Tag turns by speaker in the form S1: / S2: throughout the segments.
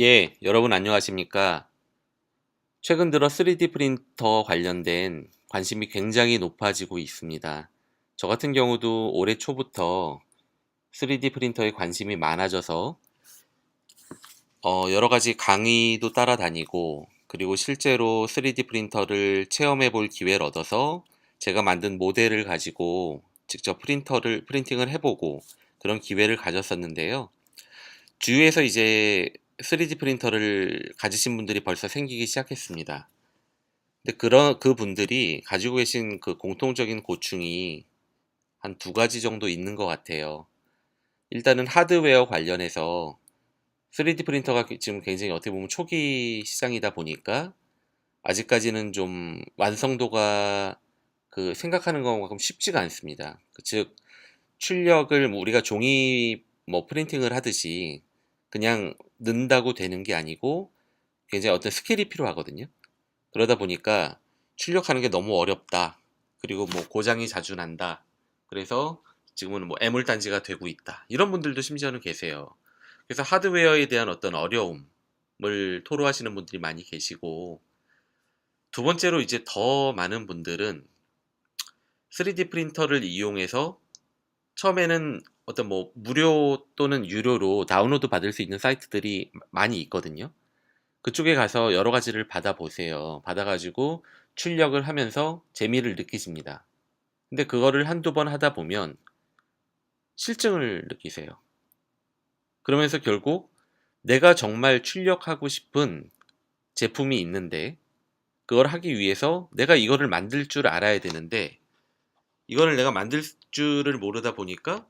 S1: 예, 여러분 안녕하십니까? 최근 들어 3D 프린터 관련된 관심이 굉장히 높아지고 있습니다. 저 같은 경우도 올해 초부터 3D 프린터에 관심이 많아져서 어, 여러 가지 강의도 따라다니고 그리고 실제로 3D 프린터를 체험해 볼 기회를 얻어서 제가 만든 모델을 가지고 직접 프린터를 프린팅을 해보고 그런 기회를 가졌었는데요. 주위에서 이제 3D 프린터를 가지신 분들이 벌써 생기기 시작했습니다. 근데 그런 그 분들이 가지고 계신 그 공통적인 고충이 한 두 가지 정도 있는 것 같아요. 일단은 하드웨어 관련해서 3D 프린터가 지금 굉장히 어떻게 보면 초기 시장이다 보니까 아직까지는 좀 완성도가 그 생각하는 것만큼 쉽지가 않습니다. 그즉 출력을 뭐 우리가 종이 뭐 프린팅을 하듯이 그냥 넣는다고 되는 게 아니고 굉장히 어떤 스킬이 필요하거든요. 그러다 보니까 출력하는 게 너무 어렵다. 그리고 뭐 고장이 자주 난다. 그래서 지금은 뭐 애물단지가 되고 있다. 이런 분들도 심지어는 계세요. 그래서 하드웨어에 대한 어떤 어려움을 토로하시는 분들이 많이 계시고 두 번째로 이제 더 많은 분들은 3D 프린터를 이용해서 처음에는 어떤 뭐 무료 또는 유료로 다운로드 받을 수 있는 사이트들이 많이 있거든요. 그쪽에 가서 여러 가지를 받아보세요. 받아가지고 출력을 하면서 재미를 느끼십니다. 근데 그거를 한두 번 하다 보면 실증을 느끼세요. 그러면서 결국 내가 정말 출력하고 싶은 제품이 있는데 그걸 하기 위해서 내가 이거를 만들 줄 알아야 되는데 이거를 내가 만들 줄을 모르다 보니까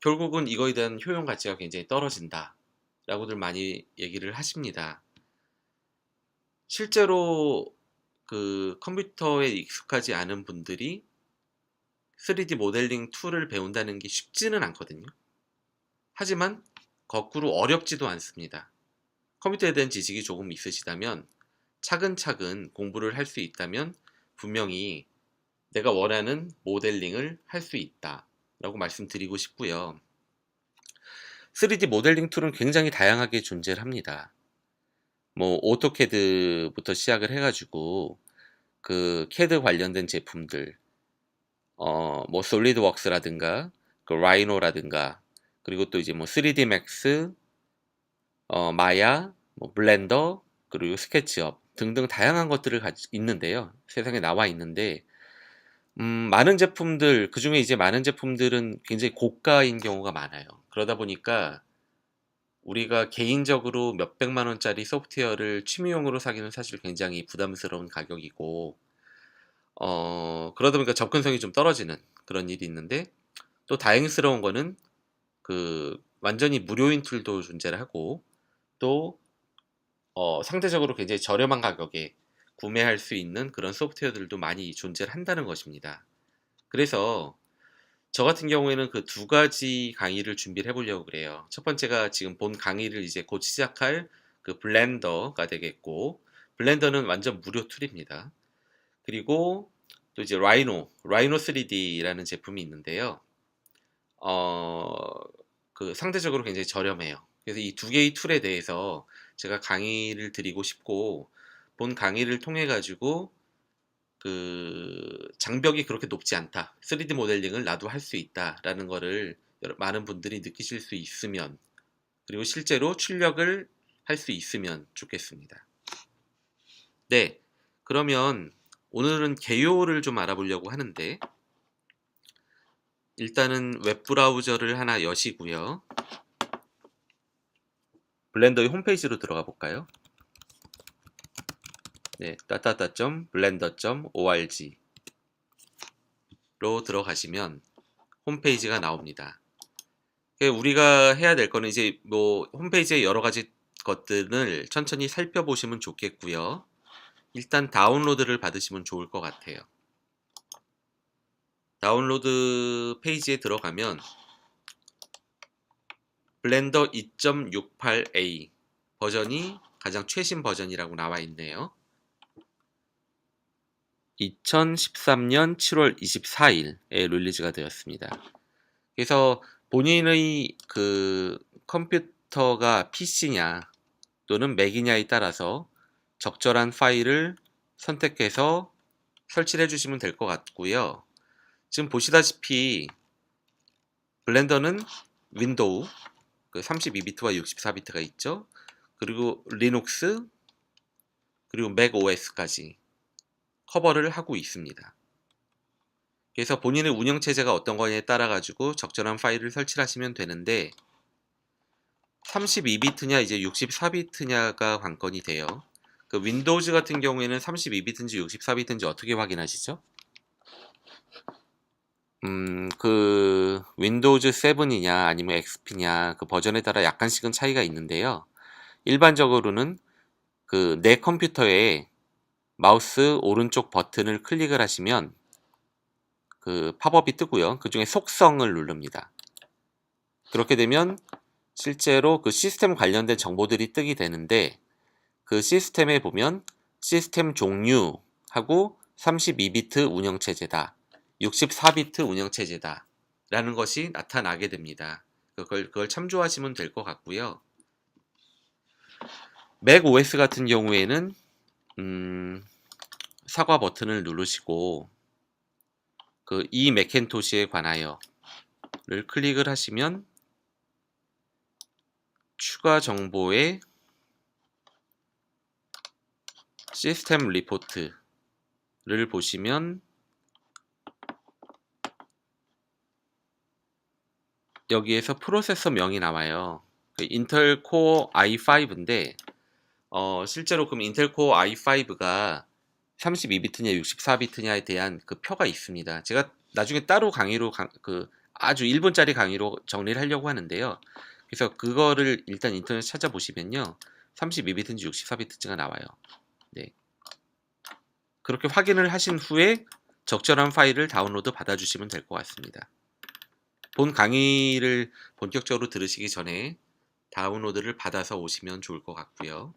S1: 결국은 이거에 대한 효용 가치가 굉장히 떨어진다. 라고들 많이 얘기를 하십니다. 실제로 그 컴퓨터에 익숙하지 않은 분들이 3D 모델링 툴을 배운다는 게 쉽지는 않거든요. 하지만 거꾸로 어렵지도 않습니다. 컴퓨터에 대한 지식이 조금 있으시다면 차근차근 공부를 할 수 있다면 분명히 내가 원하는 모델링을 할 수 있다. 라고 말씀드리고 싶고요. 3D 모델링 툴은 굉장히 다양하게 존재를 합니다. 뭐 오토캐드부터 시작을 해가지고 그 캐드 관련된 제품들, 어 뭐 솔리드웍스라든가 그 라이노라든가 그리고 또 이제 뭐 3D 맥스, 어 마야, 뭐 블렌더 그리고 스케치업 등등 다양한 것들을 있는데요. 세상에 나와 있는데 음, 많은 제품들, 그 중에 이제 많은 제품들은 굉장히 고가인 경우가 많아요. 그러다 보니까 우리가 개인적으로 몇 백만 원짜리 소프트웨어를 취미용으로 사기는 사실 굉장히 부담스러운 가격이고, 어, 그러다 보니까 접근성이 좀 떨어지는 그런 일이 있는데, 또 다행스러운 거는 그 완전히 무료인 툴도 존재를 하고, 또, 어, 상대적으로 굉장히 저렴한 가격에 구매할 수 있는 그런 소프트웨어들도 많이 존재를 한다는 것입니다. 그래서 저 같은 경우에는 그 두 가지 강의를 준비를 해보려고 그래요. 첫 번째가 지금 본 강의를 이제 곧 시작할 그 블렌더가 되겠고, 블렌더는 완전 무료 툴입니다. 그리고 또 이제 라이노, 라이노 3D라는 제품이 있는데요. 어, 그 상대적으로 굉장히 저렴해요. 그래서 이 두 개의 툴에 대해서 제가 강의를 드리고 싶고, 본 강의를 통해 가지고 그 장벽이 그렇게 높지 않다. 3D 모델링을 나도 할 수 있다라는 거를 많은 분들이 느끼실 수 있으면 그리고 실제로 출력을 할 수 있으면 좋겠습니다. 네. 그러면 오늘은 개요를 좀 알아보려고 하는데 일단은 웹브라우저를 하나 여시고요. 블렌더의 홈페이지로 들어가 볼까요? 네, 따따따.blender.org 로 들어가시면 홈페이지가 나옵니다. 우리가 해야 될 거는 이제 뭐 홈페이지에 여러 가지 것들을 천천히 살펴보시면 좋겠고요. 일단 다운로드를 받으시면 좋을 것 같아요. 다운로드 페이지에 들어가면 블렌더 2.68a 버전이 가장 최신 버전이라고 나와 있네요. 2013년 7월 24일에 릴리즈가 되었습니다. 그래서 본인의 그 컴퓨터가 PC냐 또는 맥이냐에 따라서 적절한 파일을 선택해서 설치를 해주시면 될 것 같고요. 지금 보시다시피 블렌더는 윈도우 그 32비트와 64비트가 있죠. 그리고 리눅스 그리고 맥 OS까지 커버를 하고 있습니다. 그래서 본인의 운영 체제가 어떤 거냐에 따라 가지고 적절한 파일을 설치를 하시면 되는데 32비트냐 이제 64비트냐가 관건이 돼요. 그 윈도우즈 같은 경우에는 32비트인지 64비트인지 어떻게 확인하시죠? 음, 그 윈도우즈 7이냐 아니면 XP냐 그 버전에 따라 약간씩은 차이가 있는데요. 일반적으로는 그 내 컴퓨터에 마우스 오른쪽 버튼을 클릭을 하시면 그 팝업이 뜨고요. 그 중에 속성을 누릅니다. 그렇게 되면 실제로 그 시스템 관련된 정보들이 뜨게 되는데 그 시스템에 보면 시스템 종류하고 32비트 운영체제다. 64비트 운영체제다. 라는 것이 나타나게 됩니다. 그걸, 그걸 참조하시면 될 것 같고요. 맥 OS 같은 경우에는 음, 사과 버튼을 누르시고 그 이 맥켄토시에 관하여를 클릭을 하시면 추가 정보의 시스템 리포트를 보시면 여기에서 프로세서 명이 나와요. 그 인텔 코어 i5인데 어, 실제로 그럼 인텔 코어 i5가 32비트냐 64비트냐에 대한 그 표가 있습니다. 제가 나중에 따로 강의로 강, 그 아주 1분짜리 강의로 정리를 하려고 하는데요. 그래서 그거를 일단 인터넷 찾아보시면요. 32비트인지 64비트인지가 나와요. 네. 그렇게 확인을 하신 후에 적절한 파일을 다운로드 받아주시면 될 것 같습니다. 본 강의를 본격적으로 들으시기 전에 다운로드를 받아서 오시면 좋을 것 같고요.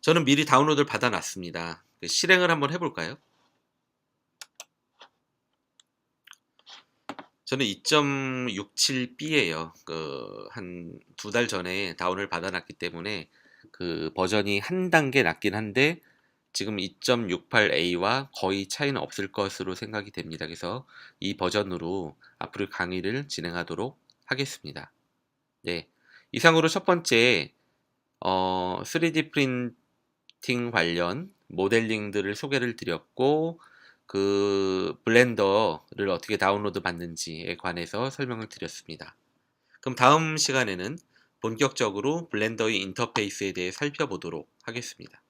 S1: 저는 미리 다운로드를 받아놨습니다. 실행을 한번 해볼까요? 저는 2.67B예요. 그 한 두 달 전에 다운을 받아놨기 때문에 그 버전이 한 단계 낮긴 한데 지금 2.68A와 거의 차이는 없을 것으로 생각이 됩니다. 그래서 이 버전으로 앞으로 강의를 진행하도록 하겠습니다. 네. 이상으로 첫 번째 어, 3D 프린 팅 관련 모델링들을 소개를 드렸고 그 블렌더를 어떻게 다운로드 받는지에 관해서 설명을 드렸습니다. 그럼 다음 시간에는 본격적으로 블렌더의 인터페이스에 대해 살펴보도록 하겠습니다.